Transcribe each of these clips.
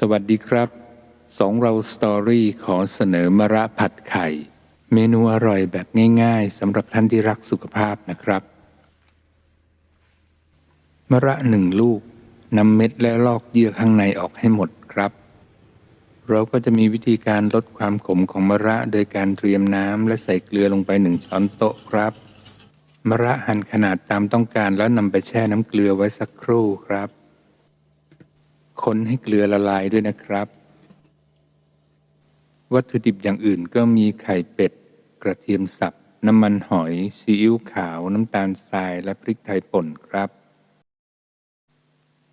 สวัสดีครับสองเราสตอรี่ขอเสนอมะระผัดไข่ เมนูอร่อยแบบง่ายๆสำหรับท่านที่รักสุขภาพนะครับ มะระหนึ่งลูกนำเม็ดและลอกเยื่อข้างในออกให้หมดครับ เราก็จะมีวิธีการลดความขมของมะระโดยการเตรียมน้ำและใส่เกลือลงไปหนึ่งช้อนโต๊ะครับ มะระหั่นขนาดตามต้องการแล้วนำไปแช่น้ำเกลือไว้สักครู่ครับ คนให้เกลือละลายด้วยนะครับ วัตถุดิบอย่างอื่นก็มีไข่เป็ด กระเทียมสับ น้ำมันหอย ซีอิ๊วขาว น้ำตาลทราย และพริกไทยป่นครับ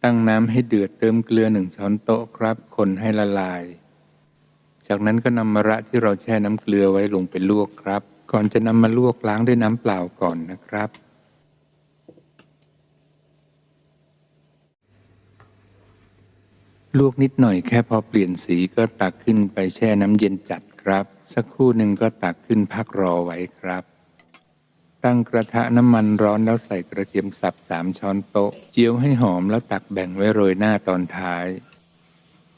ตั้งน้ำให้เดือดเติมเกลือหนึ่งช้อนโต๊ะครับ คนให้ละลาย จากนั้นก็นำมะระที่เราแช่น้ำเกลือไว้ลงไปลวกครับ ก่อนจะนำมาลวกล้างด้วยน้ำเปล่าก่อนนะครับ ลวกนิดหน่อยแค่พอเปลี่ยนสีก็ตักขึ้นไปแช่น้ำเย็นจัดครับ สักครู่หนึ่งก็ตักขึ้นพักรอไว้ครับ ตั้งกระทะน้ำมันร้อนแล้วใส่กระเทียมสับสามช้อนโต๊ะ เจียวให้หอมแล้วตักแบ่งไว้โรยหน้าตอนท้าย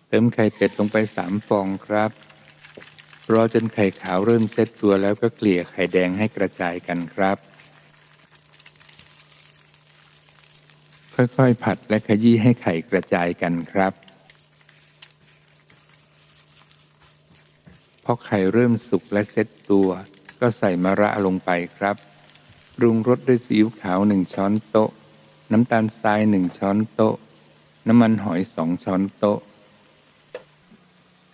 เติมไข่เป็ดลงไปสามฟองครับ รอจนไข่ขาวเริ่มเซตตัวแล้วก็เกลี่ยไข่แดงให้กระจายกันครับค่อยๆ ผัดและขยี้ให้ไข่กระจายกันครับ พอไข่เริ่มสุกและเซ็ตตัว ก็ใส่มะระลงไปครับปรุงรสด้วยซีอิ๊วขาวหนึ่งช้อนโต๊ะ น้ำตาลทรายหนึ่งช้อนโต๊ะ น้ำมันหอยสองช้อนโต๊ะ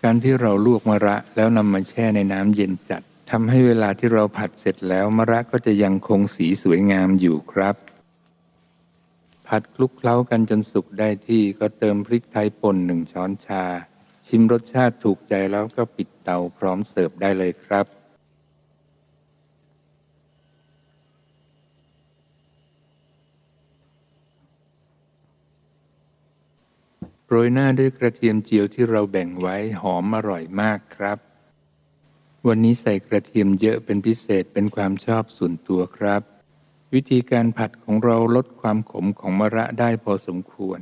การที่เราลวกมะระแล้วนำมาแช่ในน้ำเย็นจัดทำให้เวลาที่เราผัดเสร็จแล้วมะระก็จะยังคงสีสวยงามอยู่ครับ ผัดคลุกเคล้ากันจนสุกได้ที่ก็เติมพริกไทยป่นหนึ่งช้อนชา ชิมรสชาติถูกใจแล้วก็ปิดเตาพร้อมเสิร์ฟได้เลยครับ โรยหน้าด้วยกระเทียมเจียวที่เราแบ่งไว้หอมอร่อยมากครับ วันนี้ใส่กระเทียมเยอะเป็นพิเศษเป็นความชอบส่วนตัวครับ วิธีการผัดของเราลดความขมของมะระได้พอสมควร